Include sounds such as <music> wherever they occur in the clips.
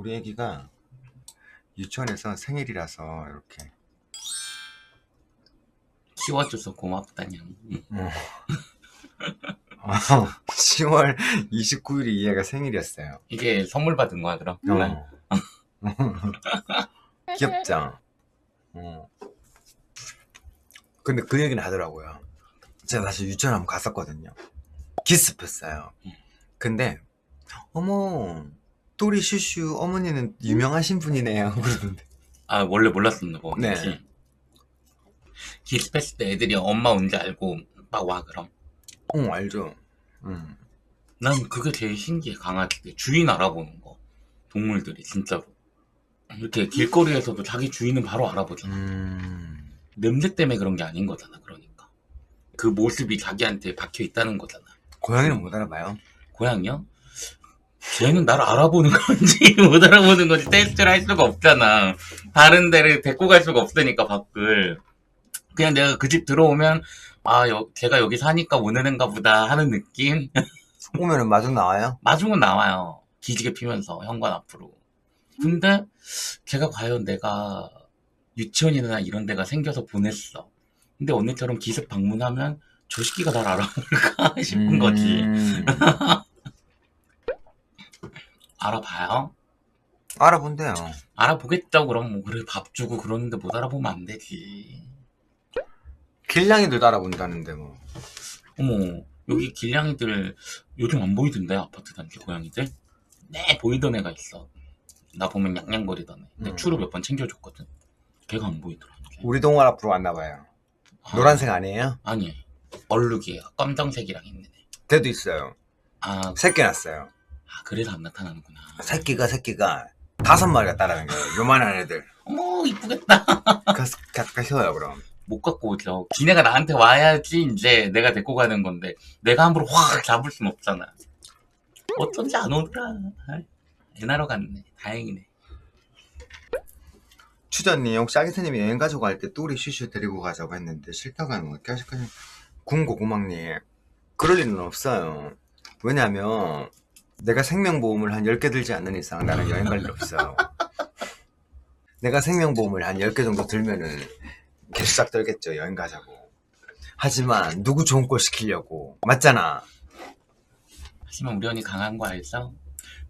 우리 애기가 유치원에서 생일이라서 이렇게 키워줘서 고맙다냥. 어. 10월 29일이 이 애가 생일이었어요. 이게 선물 받은 거야 그럼? 어. <laughs> 귀엽죠? 어. 근데 그 얘기는 하더라고요. 제가 사실 유치원 한번 갔었거든요. 기습했어요. 근데, 어머, 또리 슈슈 어머니는 유명하신 분이네요. <laughs> 그러던데. 아 원래 몰랐었나 봐. 네. 그치? 기습했을 때 애들이 엄마 온지 알고 막 와 그럼. 어, 알죠. 음. 난 그게 제일 신기해 강아지들 주인 알아보는 거. 동물들이 진짜로. 이렇게 길거리에서도 자기 주인은 바로 알아보잖아. 음. 냄새 때문에 그런 게 아닌 거잖아. 그러니까 그 모습이 자기한테 박혀 있다는 거잖아. 고양이는 못 알아봐요. 고양이요? 쟤는 나를 알아보는 건지 <laughs> 못 알아보는 건지 테스트를 할 수가 없잖아. 다른 데를 데리고 갈 수가 없으니까 밖을. 그냥 내가 그 집 들어오면 아, 여, 걔가 여기 사니까 오는 애인가 보다 하는 느낌? <laughs> 오면은 마중 나와요? 마중은 나와요. 기지개 피면서 현관 앞으로. 근데 걔가 과연 내가 유치원이나 이런 데가 생겨서 보냈어. 근데 언니처럼 기습 방문하면 저 새끼가 날 알아볼까 <laughs> 싶은 거지. 음. 알아봐요. 알아본대요. 알아보겠죠. 그럼 뭐 그래 밥 주고 그러는데 못 알아보면 안 되지. 길냥이들도 알아본다는데 뭐. 어머 여기 길냥이들 요즘 안 보이던데 아파트 단지 고양이들. 네 보이던 애가 있어. 나 보면 냥냥거리던 애. 근데 음. 추루 몇 번 챙겨줬거든. 걔가 안 보이더라. 걔. 우리 동화 앞으로 왔나 봐요. 아, 노란색 아니에요? 아니 얼룩이에요. 검정색이랑 있는 애. 걔도 있어요. 아, 새끼 났어요. 아, 그래서 안 나타나는구나. 새끼가 새끼가 다섯 마리가 따라는 거예요. 요만한 애들. 어머 이쁘겠다. <laughs> 가서 갖다 키워요 그럼. 못 갖고 오죠. 기내가 나한테 와야지 이제 내가 데리고 가는 건데 내가 함부로 확 잡을 순 없잖아. 어쩐지 안 오더라. 아이, 애 나러 갔네. 다행이네. 추전님 혹시 아기사님이 여행 가지고 갈때 뚜리 슈슈 데리고 가자고 했는데 싫다고 하는 거 어떻게 하실까요? 군고구망님 그럴 일은 없어요. 왜냐면 내가 생명보험을 한 10개 들지 않는 이상 나는 여행 갈 일 없어요. 내가 생명보험을 한 10개 정도 들면은 개수작 떨겠죠 여행 가자고. 하지만 누구 좋은 꼴 시키려고 맞잖아. 하지만 우리 언니 강한 거 알죠?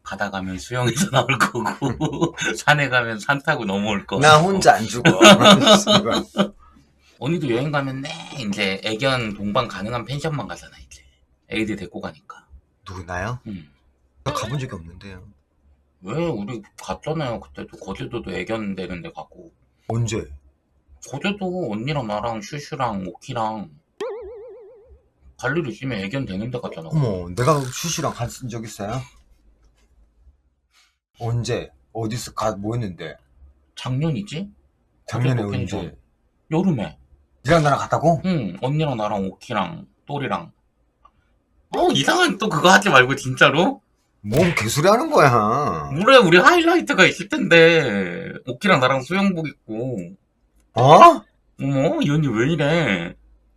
바다 가면 수영해서 나올 거고 <laughs> 산에 가면 산 타고 넘어올 거. 나 혼자 안 죽어. <laughs> 언니도 여행 가면 네 이제 애견 동반 가능한 펜션만 가잖아 이제. 애들 데리고 가니까. 누구나요? 응. 나 가본 적이 없는데요. 왜 우리 갔잖아요 그때도 거제도도 애견 되는데 가고. 언제? 거제도 언니랑 나랑 슈슈랑 오키랑 갈 일 있으면 애견 되는 데 가잖아. 어머, 내가 슈슈랑 갔은 적 있어요? 언제? 어디서 가, 뭐 했는데? 작년이지? 작년에 거제도 언제? 여름에. 니랑 나랑 갔다고? 응, 언니랑 나랑 오키랑 또리랑. 어, 이상한 또 그거 하지 말고 진짜로? 뭔 개소리 하는 거야? 물에 우리 하이라이트가 있을 텐데. 오키랑 나랑 수영복 입고. 어? 어머, 이 언니 왜 이래?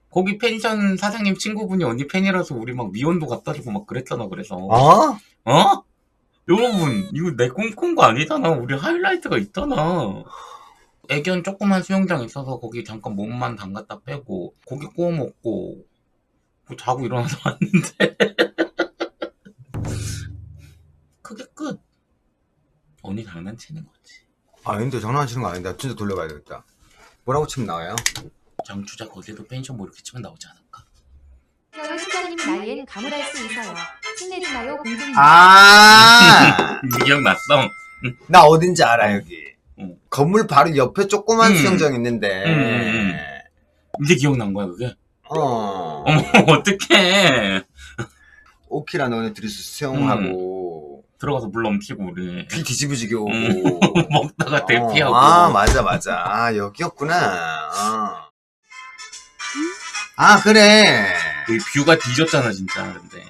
거기 펜션 사장님 친구분이 언니 팬이라서 우리 막 미원도 갖다 주고 막 그랬잖아, 그래서. 어? 어? 여러분, 이거 내 꿈꾼 거 아니잖아. 우리 하이라이트가 있잖아. 애견 조그만 수영장 있어서 거기 잠깐 몸만 담갔다 빼고, 고기 구워 먹고, 뭐 자고 일어나서 왔는데. <laughs> 그게 끝. 언니 장난치는 거지. 아, 근데 장난치는 거 아닌데. 진짜 돌려봐야 되겠다. 뭐라고 치면 나와요? 장추자 거제도 펜션 뭐 이렇게 치면 나오지 않을까? 태연 수자님 나이엔 가물할 수 있어요. 마요 공주님. 아! <laughs> 기억났어? 나 어딘지 알아, 여기. 응. 건물 바로 옆에 조그만 음. 수영장 있는데. 음, 음, 이제 기억난 거야, 그게? 어. 어머, <laughs> 어떡해. 오키라 너네 둘이서 수영하고, 들어가서 물 넘치고, 우리. 귀 뒤집어지게 오고. 음. <laughs> 먹다가 대피하고. 어, 아 맞아 맞아 아 여기였구나 아, 아 그래 그 뷰가 뒤졌잖아, 진짜, 근데.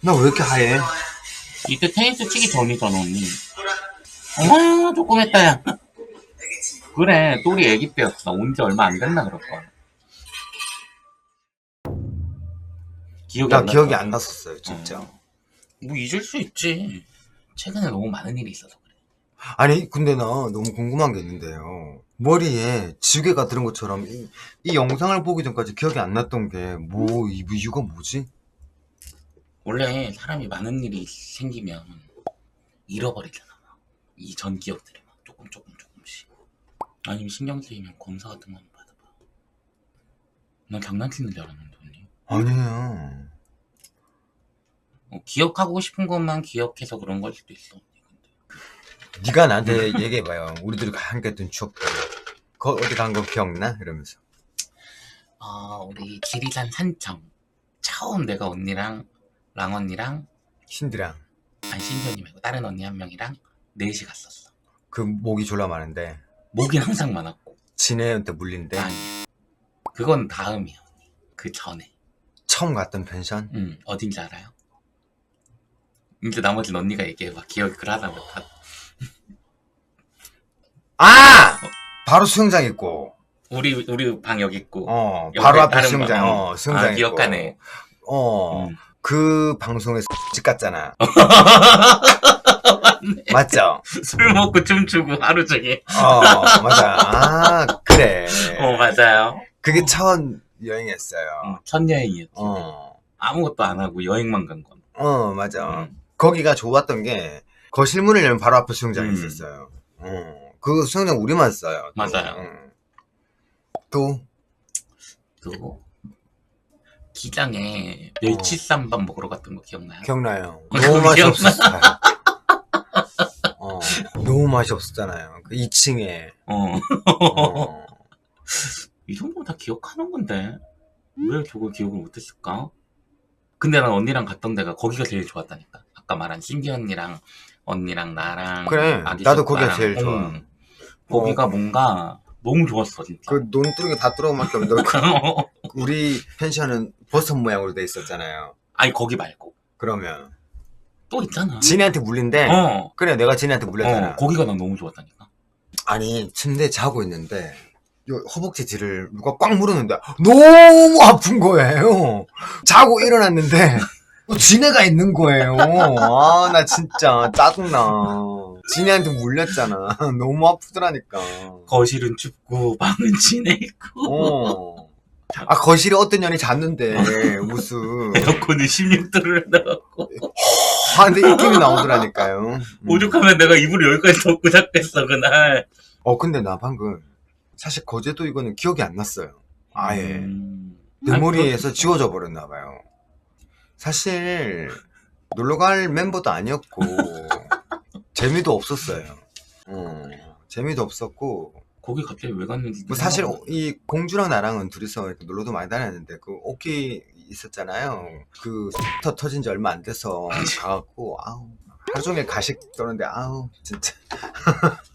나 왜 이렇게 하얘 이때 테니스 치기 전이잖아, 언니. 어머, 조금 했다, 야. 그래, 또리 애기 때였어. 온 지 얼마 안 됐나, 그럴걸. 기억이 나 안 기억이 났어. 안 났었어요 진짜 어. 뭐 잊을 수 있지. 최근에 너무 많은 일이 있어서 그래. 아니 근데 나 너무 궁금한 게 있는데요. 머리에 지우개가 들은 것처럼 이, 이 영상을 보기 전까지 기억이 안 났던 게 뭐 이유가 뭐지? 원래 사람이 많은 일이 생기면 잃어버리잖아. 이 전 기억들이 막 조금 조금 조금씩. 아니면 신경 쓰이면 검사 같은 거 한번 받아봐. 난 장난치는 줄 알았는데 언니. 아니에요. 어, 기억하고 싶은 것만 기억해서 그런 걸 수도 있어. 언니. 네가 나한테 <laughs> 얘기해봐요. 우리들이 함께 했던 추억들. 거 어디 간 거 기억나? 이러면서. 아 우리 지리산 산청 처음 내가 언니랑 랑 언니랑 신디랑 아니 신현이 말고 다른 언니 한 명이랑 넷이 갔었어. 그 목이 졸라 많은데 목이 항상 많았고 지네한테 물린데 아니 그건 다음이야 언니. 그 전에. 처음 갔던 펜션? 응 어딘지 알아요? 이제 나머지는 언니가 얘기해봐 기억이 그러다 못하 아! 바로 수영장 있고. 우리 우리 방 여기 있고. 어 바로 앞에 수영장. 방, 어 수영장 아, 있고 기억하네. 어 음. 그 방송에서 <laughs> 집 갔잖아. <laughs> 맞죠? 술 먹고 춤추고 하루 종일. 어 맞아. 아 그래. 어 맞아요. 그게 첫 여행이었어요. 어, 첫 여행이었지. 어, 아무것도 안 하고 여행만 간 건. 어 맞아. 음. 거기가 좋았던 게 거실 문을 열면 바로 앞에 수영장이 음. 있었어요 어, 그 수영장 우리만 써요 또. 맞아요. 응. 또또 기장에 멸치쌈밥 먹으러 갔던 거 기억나요? 기억나요 어, <laughs> 너무 맛이. 없었어요 어, 너무 맛이 없었잖아요 그 2층에 어. 어. 이 정도면 다 기억하는 건데 왜 저걸 기억을 못했을까? 근데 난 언니랑 갔던 데가 거기가 제일 좋았다니까. 아까 말한 신기 언니랑 언니랑 나랑 그래, 아기 나도 거기가 제일 좋아. 응. 거기가 뭔가 너무 좋았어 진짜. 그 논두렁이 다 뚫어밖에 없는데 그 <laughs> 우리 펜션은 버섯 모양으로 돼 있었잖아요. 아니 거기 말고 그러면 또 있잖아. 진이한테 물린데 어. 그래 내가 진이한테 물렸잖아. 어, 거기가 난 너무 좋았다니까. 아니 침대에 자고 있는데 요 허벅지 뒤를 누가 꽉 물었는데 너무 아픈 거예요. 자고 일어났는데 또 진해가 있는 거예요. 아 나 진짜 짜증나. 진이한테 물렸잖아. <laughs> 너무 아프더라니까. 거실은 춥고 방은 진해 있고 어. 아 거실에 어떤 년이 잤는데 무슨 에어컨은 16도를 넣었고 아 근데 입김이 나오더라니까요. 음. 오죽하면 내가 이불을 여기까지 덮고 잤겠어 그날. 어 근데 나 방금 사실 거제도 이거는 기억이 안 났어요. 아예 음. 내 아니, 머리에서 지워져 버렸나 봐요. 사실 놀러 갈 멤버도 아니었고 <laughs> 재미도 없었어요. 어, 재미도 없었고 거기 갑자기 왜 갔는지 뭐 사실. 이 공주랑 나랑은 둘이서 놀러도 많이 다녔는데 그 오키 있었잖아요. 그터 터진 지 얼마 안 돼서 가갖고 아우 하루 종일 가식 떠는데 아우 진짜 <laughs>